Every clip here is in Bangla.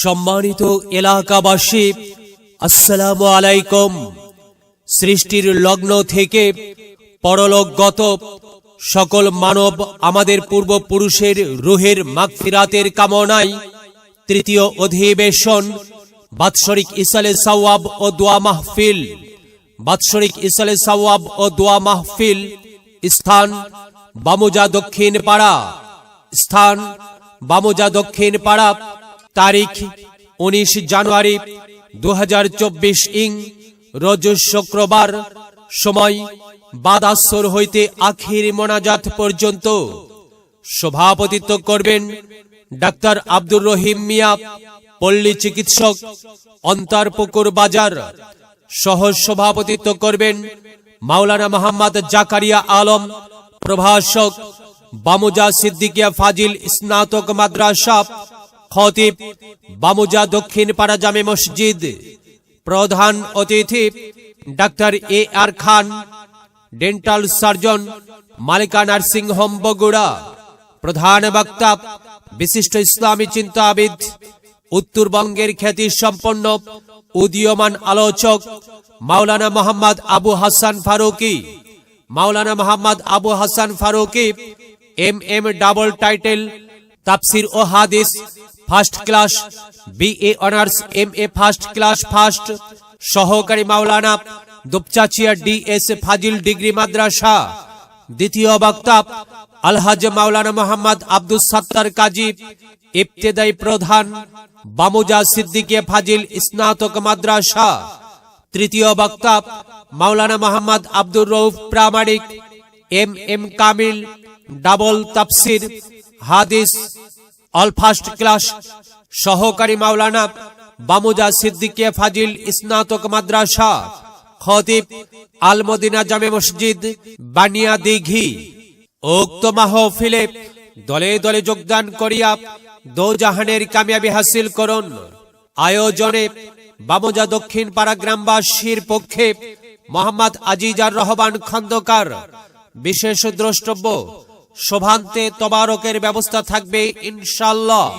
সম্মানিত এলাকাবাসী, আসসালামু আলাইকুম। সৃষ্টির লগ্ন থেকে পরলোকগত সকল মানব আমাদের পূর্বপুরুষের রুহের মাগফিরাতের কামনায় তৃতীয় অধিবেশন, বাৎসরিক ইসালে সাওয়াব ও দোয়া মাহফিল, বাৎসরিক ইসালে সাওয়াব ও দোয়া মাহফিল, স্থান বামুজা দক্ষিণ পাড়া স্থান বামুজা দক্ষিণ পাড়া তারিখ উনিশ জানুয়ারি দু হাজার চব্বিশ ইং, রোজ শুক্রবার, সময় বাদাসর হইতে আখির মোনাজাত পর্যন্ত। সভাপতিত্ব করবেন ডাক্তার আব্দুর রহিম মিয়া, পল্লী চিকিৎসক অন্তরপুকুর বাজার। সহ সভাপতিত্ব করবেন মাওলানা মোহাম্মদ জাকারিয়া আলম, প্রভাষক বামুজা সিদ্দিকিয়া ফাজিল স্নাতক মাদ্রাসা খতিব, বামুজা দক্ষিণ পাড়া জামে মসজিদ। প্রধান অতিথি, doctor A R Khan, dental surgeon Malika nursing home Bogura. প্রধান বক্তা, বিশিষ্ট ইসলামী চিন্তাবিদ, উত্তরবঙ্গের খ্যাতি সম্পন্ন, উদীয়মান আলোচক, Maulana Mohammad Abu Hasan Faruqi. Maulana Mohammad Abu Hasan Faruqi, M M double title, তাফসির ও হাদিস first class BA honours M A first class, first. সহকারী মাওলানা দুপচাচিয়া ডিএস ফাজিল ডিগ্রি মাদ্রাসা। দ্বিতীয় বক্তা আলহাজ মাওলানা মোহাম্মদ আব্দুল সত্তার কাজী ইবতেদায়ী প্রধান বামুজা সিদ্দিকিয়া ফাজিল স্নাতক মাদ্রাসা। তৃতীয় বক্তা মাওলানা মোহাম্মদ আব্দুর রৌফ প্রামাণিক, এম এম কামিল, ডাবল তাফসির, হাদিস অল ফার্স্ট ক্লাস সহকারী মাওলানা বামুজা সিদ্দিকিয়া ফাজিল স্নাতক মাদ্রাসা, খতিব আল মদিনা জামে মসজিদ, বানিয়া দিঘি। উক্ত মাহফিলে দলে দলে যোগদান করিয়া দোজাহানের কামিয়াবি হাসিল করুন। আয়োজনে বামুজা দক্ষিণ পাড়া গ্রামবাসীর পক্ষে মোহাম্মদ আজিজার রহমান খন্দকার বিশেষ দ্রষ্টব্য শোভান্তে তবারকের ব্যবস্থা থাকবে ইনশাল্লাহ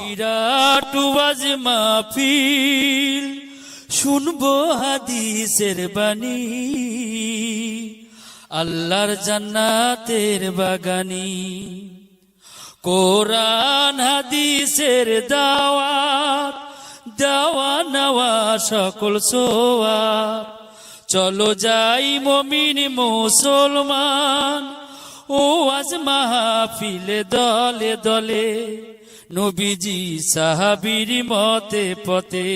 শুনব হাদিসের বাণী। আল্লাহর জান্নাতের বাগানি। কোরআন, হাদিসের দাওয়াত, দেওয়া নেওয়া সকল সোয়া চলো যাই মমিন মুসলমান ও আজ মাহফিলে দলে দলে নবীজি সাহাবির মতে পথে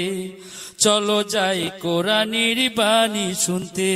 চলো যাই কোরআনির বাণী শুনতে।